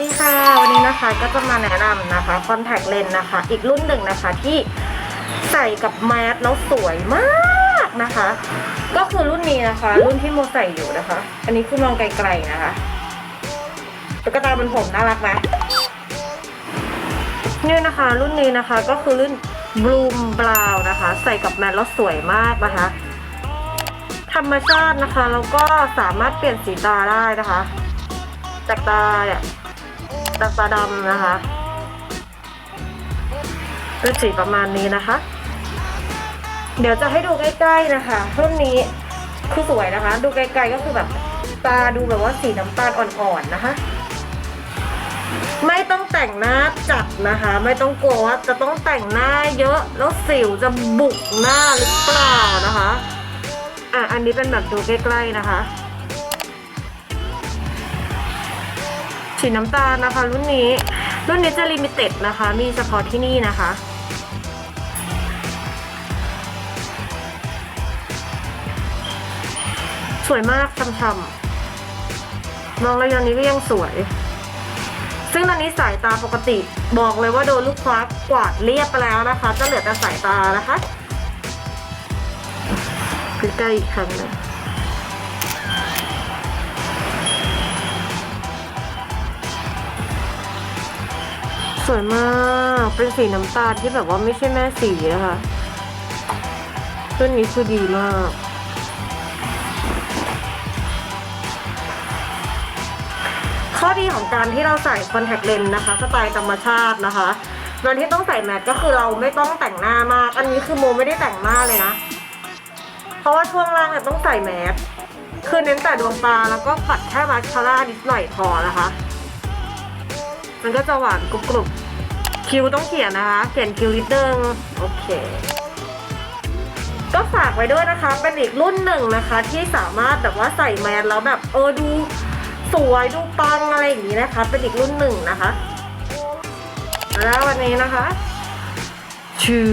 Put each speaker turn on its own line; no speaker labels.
ดีค่ะ วันนี้นะคะก็จะมาแนะนำนะคะคอนแทคเลนส์นะคะ อีกรุ่นหนึ่งนะคะที่ใส่กับแมสแล้วสวยมากนะคะ ก็คือรุ่นนี้นะคะ รุ่นที่โมใส่อยู่นะคะ อันนี้คือมองไกลๆนะคะตุ๊กตาบนผมน่ารักไหมนี่นะคะ รุ่นนี้นะคะก็คือรุ่น Bloom Brown นะคะ ใส่กับแมสแล้วสวยมากนะคะ ธรรมชาตินะคะแล้วก็สามารถเปลี่ยนสีตาได้นะคะจากตาเนี่ย ตาดำนะคะเป็สีประมาณนี้นะคะ เดี๋ยวจะให้ดูใกล้ๆนะคะรุ่นนี้คือสวยนะคะ ดูไกลๆก็คือแบบตาดูแบบว่าสีน้ำตาลอ่อนๆนะคะ ไม่ต้องแต่งหน้าจัดนะคะ ไม่ต้องกลัวว่าจะต้องแต่งหน้าเยอะแล้วสิวจะบุกหน้าหรือเปล่านะคะ อะอันนี้เป็นแบบดูใกล้ๆนะคะ สีน้ำตาลนะคะรุ่นนี้ รุ่นนี้จะลิมิเต็ดนะคะ มีเฉพาะที่นี่นะคะ สวยมากช่ำๆมองระยะนี้ก็ยังสวย ซึ่งตอนนี้สายตาปกติบอกเลยว่าโดนลูกคว้ากวาดเรียบไปแล้วนะคะ จะเหลือแต่สายตานะคะใกล้ๆอีกครั้งหนึง สวยมาก เป็นสีน้ำตาลที่แบบว่าไม่ใช่แม่สีนะคะรุ่นนี้คือดีมาก ข้อดีของการที่เราใส่คอนแทคเลนส์นะคะสไตล์ธรรมชาตินะคะตอนที่ต้องใส่แมสก็คือเราไม่ต้องแต่งหน้ามาก อันนี้คือโมไม่ได้แต่งหน้าเลยนะ เพราะว่าช่วงล่างเนี่ยต้องใส่แมส คือเน้นแต่ดวงตาแล้วก็ปัดแค่มาสคาร่านิดหน่อยพอนะคะ มันก็จะหวานกรุบกรุบคิวต้องเขียนนะคะ เขียนคิวนิดนึงโอเค ก็ฝากไว้ด้วยนะคะ เป็นอีกรุ่นหนึ่งนะคะ ที่สามารถแบบว่าใส่แมสแล้วแบบเออดูสวยดูปังอะไรอย่างนี้นะคะ เป็นอีกรุ่นหนึ่งนะคะ แล้ววันนี้นะคะ ชื่อ